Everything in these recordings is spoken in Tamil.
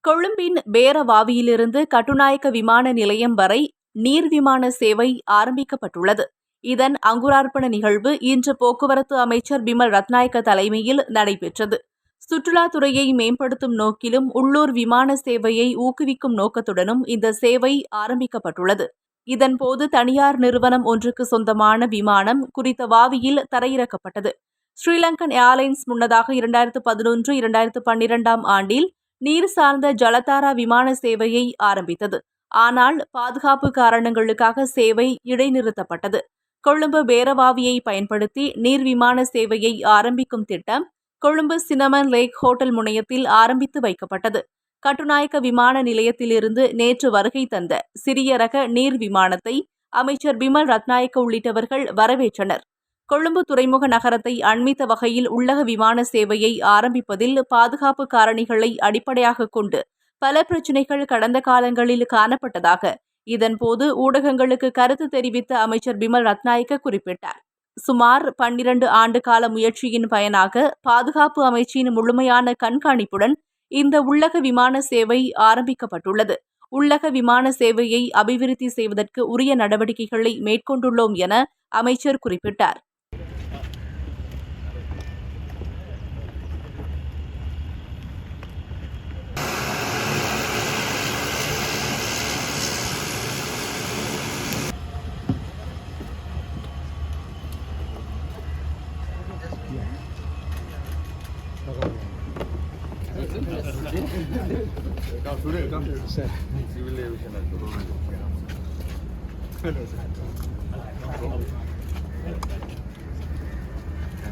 கொழும்பின் பேரவாவியிலிருந்து கட்டுநாயக்க விமான நிலையம் வரை நீர் விமான சேவை ஆரம்பிக்கப்பட்டுள்ளது. இதன் அங்குரார்ப்பண நிகழ்வு இன்று போக்குவரத்து அமைச்சர் பிமல் ரத்நாயக்க தலைமையில் நடைபெற்றது. சுற்றுலாத்துறையை மேம்படுத்தும் நோக்கிலும் உள்ளூர் விமான சேவையை ஊக்குவிக்கும் நோக்கத்துடனும் இந்த சேவை ஆரம்பிக்கப்பட்டுள்ளது. இதன்போது தனியார் நிறுவனம் ஒன்றுக்கு சொந்தமான விமானம் குறித்த வாவியில் தரையிறக்கப்பட்டது. ஸ்ரீலங்கன் ஏர்லைன்ஸ் முன்னதாக இரண்டாயிரத்து பதினொன்று இரண்டாயிரத்து பன்னிரெண்டாம் ஆண்டில் நீர் சார்ந்த ஜலதாரா விமான சேவையை ஆரம்பித்தது. ஆனால் பாதுகாப்பு காரணங்களுக்காக சேவை இடைநிறுத்தப்பட்டது. கொழும்பு பேரவாவியை பயன்படுத்தி நீர் விமான சேவையை ஆரம்பிக்கும் திட்டம் கொழும்பு சினமன் லேக் ஹோட்டல் முனையத்தில் ஆரம்பித்து வைக்கப்பட்டது. கட்டுநாயக்க விமான நிலையத்திலிருந்து நேற்று வருகை தந்த சிறிய ரக நீர் விமானத்தை அமைச்சர் பிமல் ரத்நாயக்க உள்ளிட்டவர்கள் வரவேற்றனர். கொழும்பு துறைமுக நகரத்தை அண்மித்த வகையில் உள்ளக விமான சேவையை ஆரம்பிப்பதில் பாதுகாப்பு காரணிகளை அடிப்படையாக கொண்டு பல பிரச்சினைகள் கடந்த காலங்களில் காணப்பட்டதாக இதன்போது ஊடகங்களுக்கு கருத்து தெரிவித்த அமைச்சர் பிமல் ரத்நாயக்க குறிப்பிட்டார். சுமார் பன்னிரண்டு ஆண்டு கால முயற்சியின் பயனாக பாதுகாப்பு அமைச்சின் முழுமையான கண்காணிப்புடன் இந்த உள்ளக விமான சேவை ஆரம்பிக்கப்பட்டுள்ளது. உள்ளக விமான சேவையை அபிவிருத்தி செய்வதற்கு உரிய நடவடிக்கைகளை மேற்கொண்டுள்ளோம் என அமைச்சர் குறிப்பிட்டார்.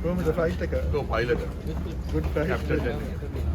Whom is the flight taker? No pilot. Good flight. Captain.